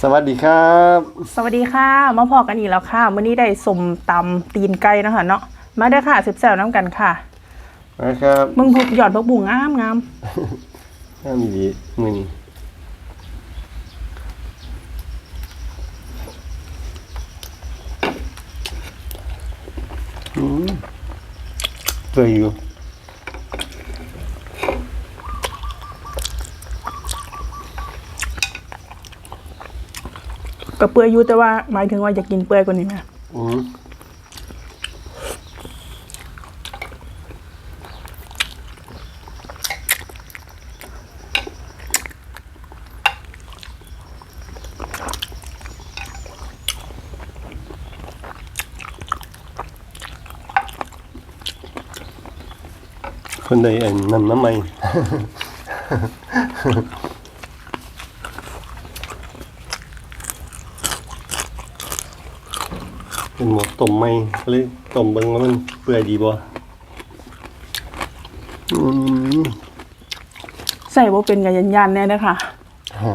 สวัสดีครับ สวัสดีค่ะ มาพอกันอีกแล้วค่ะมื้อนี้ได้สมตำตีนไก่เนาะคะเนาะมาเด้อค่ะสิบแซวน้ำกันค่ะนะครับมึงพกหยอดพักบุงงามงามน้ามีดีมือนี้อืมเปื่อยอยู่ กระเปื่อยอยู่แต่ว่าหมายถึงว่าอยากกินเปื่อยกว่านี้ไหมอืมคนใดเอันนำน้ำไม่ เป็นหมดต้มไม่เลยต้มเบิ่งว่ามันเปื่อยดีบ่อืมใส่ว่าเป็นกันยันยันๆแน่เด้อค่ะฮะ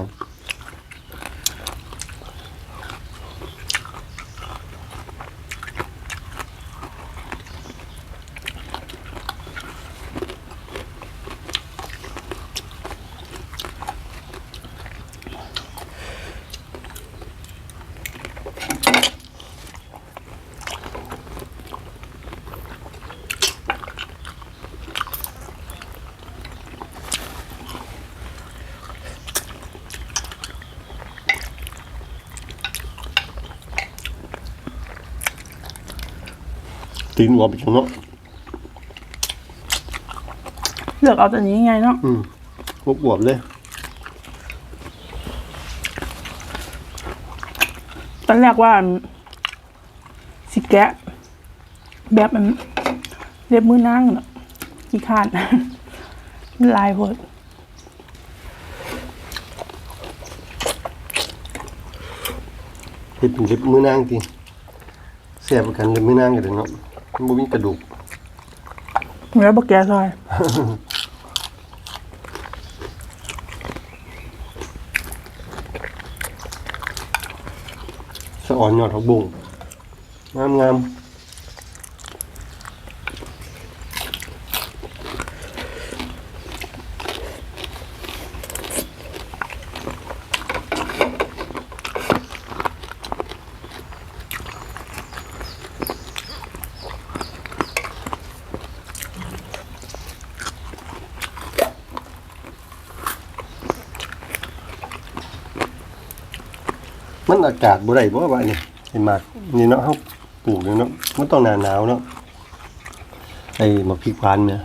ตีนหัวไปจังเนาะเลือกเอาตัวนี้ไงเนาะอืมบวบวบๆเลยตอนแรกว่าสิแกะ แบบมันเรียบมือนั่งเนาะขี้คร้านมันลายเวิร์ดเฮ็ดเป็นเล็บมือนางติแซ่บกันเล็บมือนางกันเนาะ มันบ่มีกระดูกเนื้อบักแกซอยสะอ่อนยอดผักบุ้งงามงาม มันอากาศบ่ได้บ่ว่านี่เห็นมากนี่เนาะเฮาปลูกนี่เนาะมันต้องหน้าหนาวเนาะไอ้มะพริกหวานเนี่ย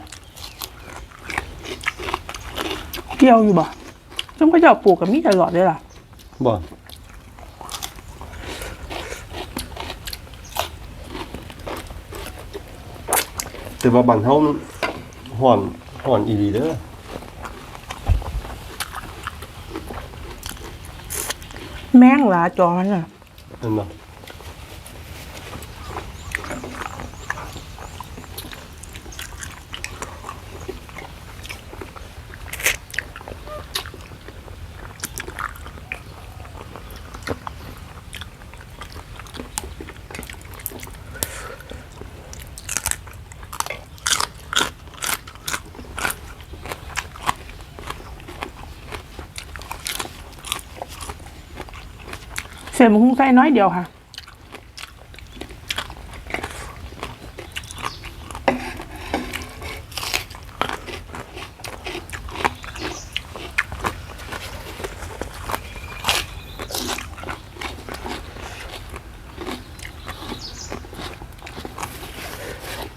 เกี่ยวอยู่บ่ซึ่งก็จะเอาปลูกกับมีตลอดเลยล่ะบ่แต่ว่าบ้านเฮามันฮ้อนฮ้อนอีหลีเด้อ แม่งหลาจอมันอะ เห็นบ่เมันคงใส่น้อยเดียวค่ะ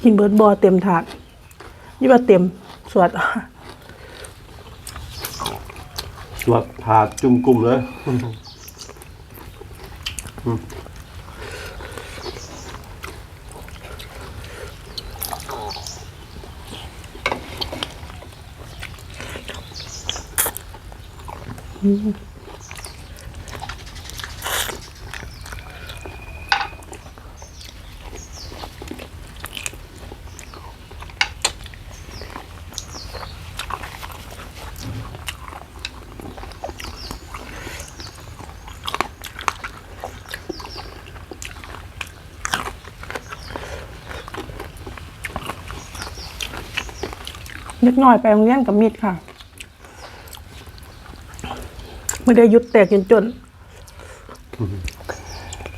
กินเบิร์ดบอเต็มถาดยี่ว่าเต็มสวดสว่าถาดจุ่มกลุ่มเลย นิดหน่อยไปโรงเรียนกับมิดค่ะ ไม่ได้หยุดแตกจนจน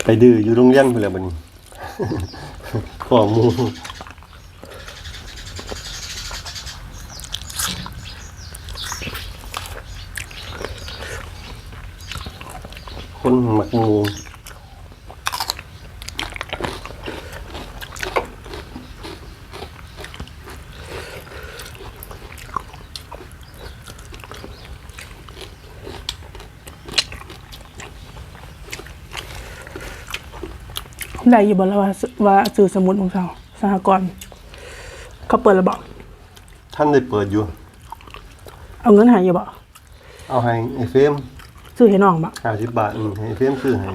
ไปดื้ออยู่โรงเรียนไปแหละบัดนี้ขอมูคนหมักหมู ได้อยู่บนแล้วว่าว่าสื่อสมุดของเขาสหกรณ์เขาเปิดระบอกท่านได้เปิดอยู่ เอาเงินใหายอยู่บ่เอาให้ไอ้เฟรมซื้อให้น้องบ่ห้าสิบบาทอืมให้ไอ้เฟรมซื้อให้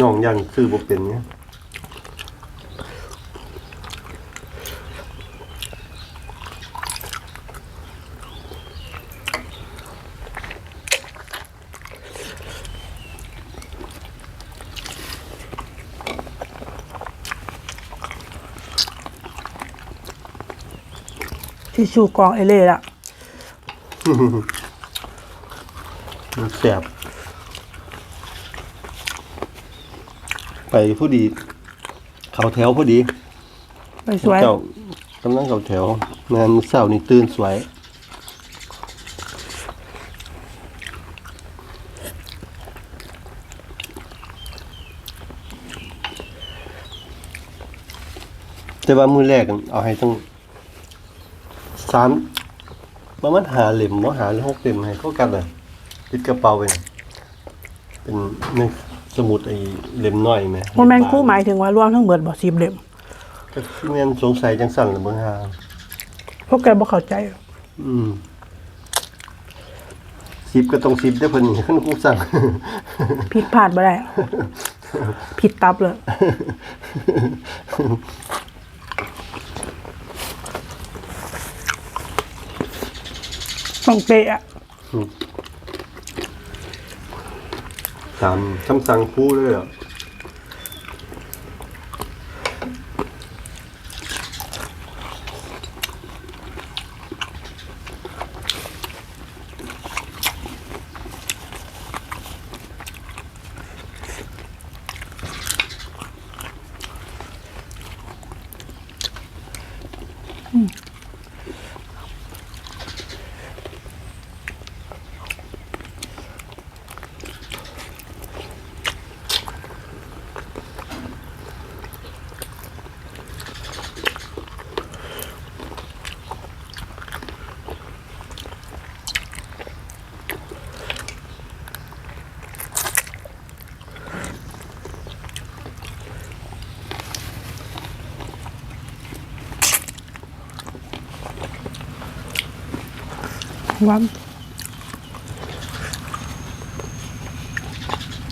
น้องยันซื้อบ่เป็นเนี่ย ที่ชูกองเอเล่ละมันแสบไปผู้ดี เขาแถวพอดี ไปสวยเจ้ากำลังเขาแถวงานเศร้านี่ตื่นสวยแต่ว่ามือแรกเอาให้ต้อง สามประมาณหาเหล่มว่าหาหรือหกเหล่มให้เข้ากันเลยติดกระเป๋าไปน่ะเป็นในสมุดไอ้เหล่มน้อยไหมโมแมนคู่หมายถึงว่ารวมทั้งเบิดบ่สิบเล่มก็ที่แม่นสงสัยจังสั่นละเบิ่งหาพวกแกบ่เข้าใจ อืมสิบก็ต้องสิบได้อเพิ่นนี่คันกูสั่งผิดพลาดบ่ได้ผิดตับเลย ต้องเตะอะตามคำสั่งครูเลยอ่ะว่า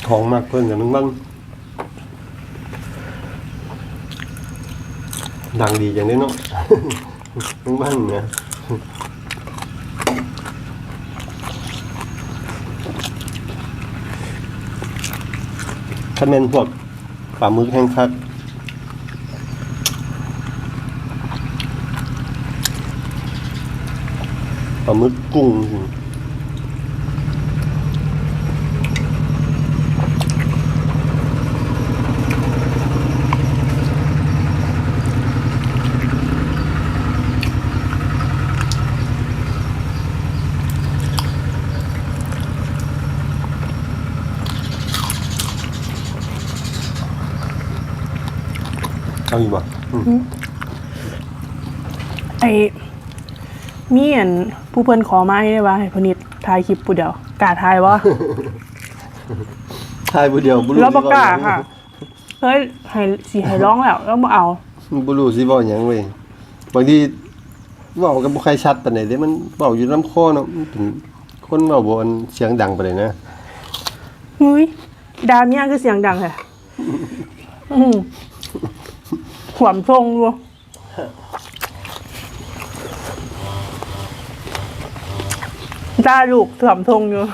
ของมากเพิ่นกับมึงบ้างดังดีอย่างนี้เนาะมึงบ้างเนี่ยถ้าเป็นพวกปลาหมึกแห้งคักปลาหมึก กุ้งเอาอีกบ่อืมไอ้ มีอันผู้เพิ่นขอมาให้ได้ว่าให้เพนนิดถ่ายคลิปผู้เดียวกล้าถ่ายวะทายผู้เดียวบ่รู้แล้วบ่สิกล้าเว้หยังค่ะเฮ้ยให้สิให้ร้องแล้วแล้วบ่เอา บ่รู้สิเว้าหยังเว้ยบางทีเว้าก็บ่ค่อยชัดปานใดเด้มันเว้าอยู่ลำคอเนาะมันเป็นคนเว้าบ่อันเสียงดังปานใดนะเฮ้ยดาเมียคือเสียงดังแท้อืมขวามทรงอยู่ ตาลูกสมทงอยู่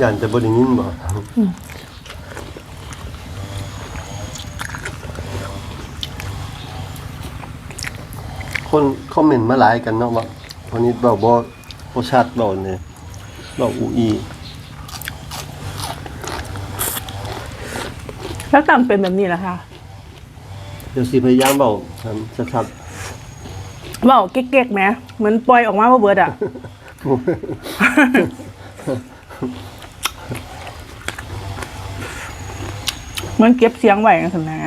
ยันจะบไดยินบ่คนคอมเมนต์มาหลายกันเนาะว่าวันนี้บอกบ่บชัดบ่เนี่ยบอกอูอีแล้วต่างเป็นแบบนี้แหละค่ะ ดี๋ยวสิพยายามบอกชัดเบาเก๊กๆไหมเหมือนปล่อยออกมาว่าเบิร์ดอะ เหมือนเก็บเสียงไหวกันสนะ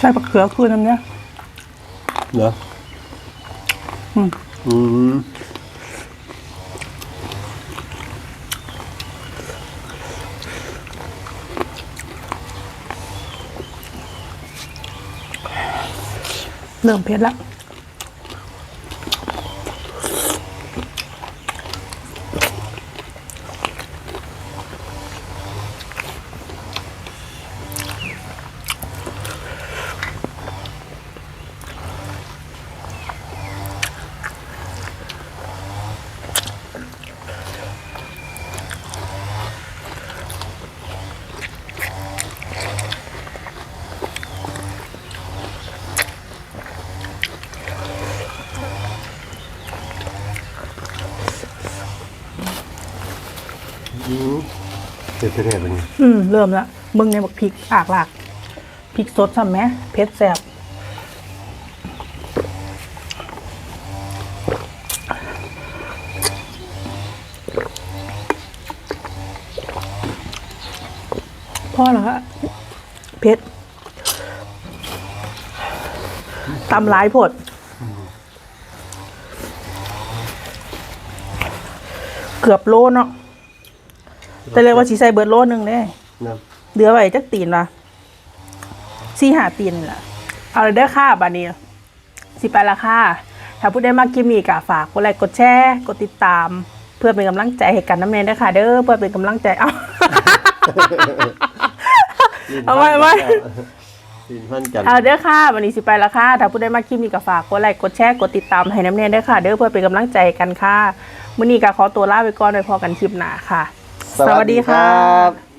ใส่ปลาเขือคืนน้ำเนี้ยๆเนาะอืมอืมเริ่มเผ็ดละ อืมเผ็ ดแท้ๆเป็นไงอืมเริ่มละมึงในบักพริกอากหลากพริกสดใช่ไหมเผ็ดแซ่บพ่อเหรอคะเผ็ดตำหลายผดเกือบโลเนาะ แต่เลยว่าสีใส่เบิร์ดโลหนึ่งเด้นะเหลือไว้จักตีนละสี่หาตีนนี่ล่ะ เอาเลยเด้อค่ะบานี้ สิไปละค่ะ ถ้าผู้ได้มากกิมมีกะฝากกดไลค์กดแชร์กดติดตาม เพื่อเป็นกำลังใจให้กันน้ำเนยด้วยค่ะ เด้อเพื่อเป็นกำลังใจเอา เอาไว้ไว้สินพันกันเอาเด้อค่ะวันนี้สิไปละค่ะ ถ้าผู้ได้มากคลิปนี้ก็ฝากกดไลค์กดแชร์กดติดตามให้น้ำเนยด้วยค่ะ เด้อเพื่อเป็นกำลังใจกันค่ะมื้อนี้ก็ขอตัวลาไปก่อนไว้พอกันคลิปหน้าค่ะ สวัสดีครับ